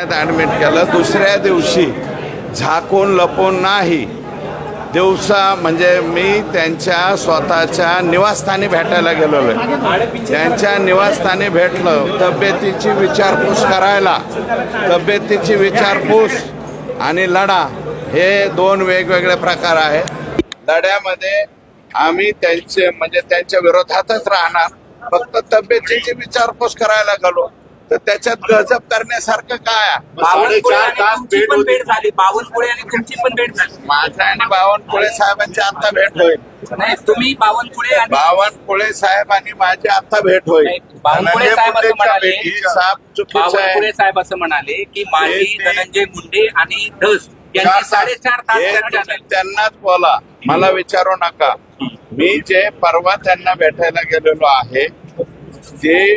Admit केलं दुसऱ्या दिवशी झाकून लपून नाही. दिवसा म्हणजे मी त्यांच्या स्वतःच्या निवासस्थानी भेटायला गेलेलो. आहे त्यांच्या निवासस्थानी भेटलं. तब्येतीची विचारपूस करायला. तब्येतीची विचारपूस आणि लढा हे दोन वेगवेगळे प्रकार आहेत. लढ्यामध्ये आम्ही त्यांचे म्हणजे त्यांच्या विरोधातच राहणार. फक्त तब्येतीची विचारपूस करायला गेलो. तर त्याच्यात गजब करण्यासारखं काय? बावनकुळे साडेचार आणि तुमची भेट पण होती. भेट झाली. बावनकुळे आणि तुमची पण भेट झाली. माझा आणि बावनकुळे साहेबांची आता भेट होईल. नाही तुम्ही बावनकुळे आणि बावनकुळे साहेब आणि माझी आता भेट होईल. नाही, बावनकुळे साहेब असं म्हणाले चुकीचं बावनकुळे आहे साहेब असं म्हणाले की माझी ते- धनंजय मुंडे आणि धस चार यांची तास. साडेचार तास हे चर्चा तुम्ही झाली त्यांनाच बोला. मला विचारू नका. मी जे परवा त्यांना भेटायला गेलेलो आहे ते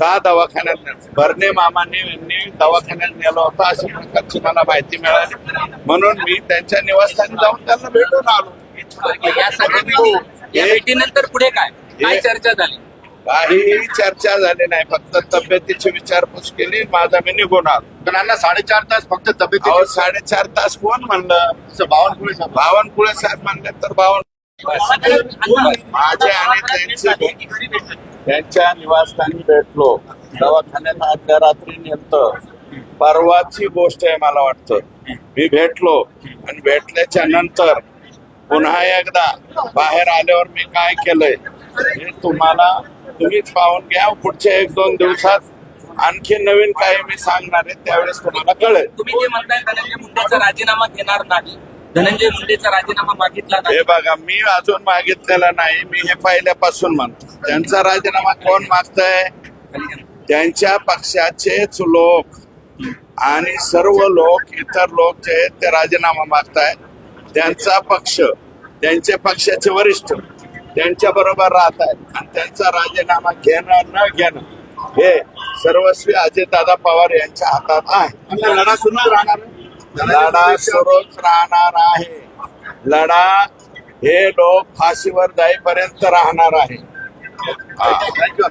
का दवाखान्यात भरणे मामांनी यांनी दवाखान्यात नेलं होतं अशा प्रकारची मला माहिती मिळाली. म्हणून मी त्यांच्या निवासस्थानी जाऊन त्यांना भेटून आलो. या भेटीनंतर पुढे काय? काय चर्चा झाली? काहीही चर्चा झाली नाही. फक्त तब्येतीची विचारपूस केली. माझा मी निघून आलो. साडेचार तास फक्त तब्येत साडेचार तास कोण म्हणलं? बावनकुळे साहेब. बावनकुळे साहेब म्हणले तर बावन माझे आणि त्यांचे त्यांच्या निवासस्थानी भेटलो. दवाखान्यात आदल्या रात्री नेलत. परवाची गोष्ट आहे मला वाटतं. मी भेटलो आणि भेटल्याच्या नंतर पुन्हा एकदा बाहेर आल्यावर मी काय केलंय? हे तुम्हाला तुम्हीच पाहून घ्या. पुढच्या एक दोन दिवसात आणखी नवीन काही मी सांगणार आहे त्यावेळेस तुम्हाला कळेल. तुम्ही जे म्हणताय राजीनामा घेणार नाही धनंजय मुंडेचा राजीनामा मागितला नाही. हे बघा मी अजून मागितलेला नाही मी हे पहिल्यापासून म्हणतो. त्यांचा राजीनामा कोण मागतय? त्यांच्या पक्षाचेच लोक. आणि सर्व लोक इतर लोक जे आहेत ते राजीनामा मागतायत त्यांचा पक्ष त्यांचे पक्षाचे वरिष्ठ त्यांच्या बरोबर राहत आहेत. आणि त्यांचा राजीनामा घेणं न घेणं हे सर्वस्वी अजितदादा पवार यांच्या हातात आहे. लढा सुरू राहणार लढा सुरूच राहणार आहे. लढा हे लोक फाशीवर जाईपर्यंत राहणार आहे. थँक्यू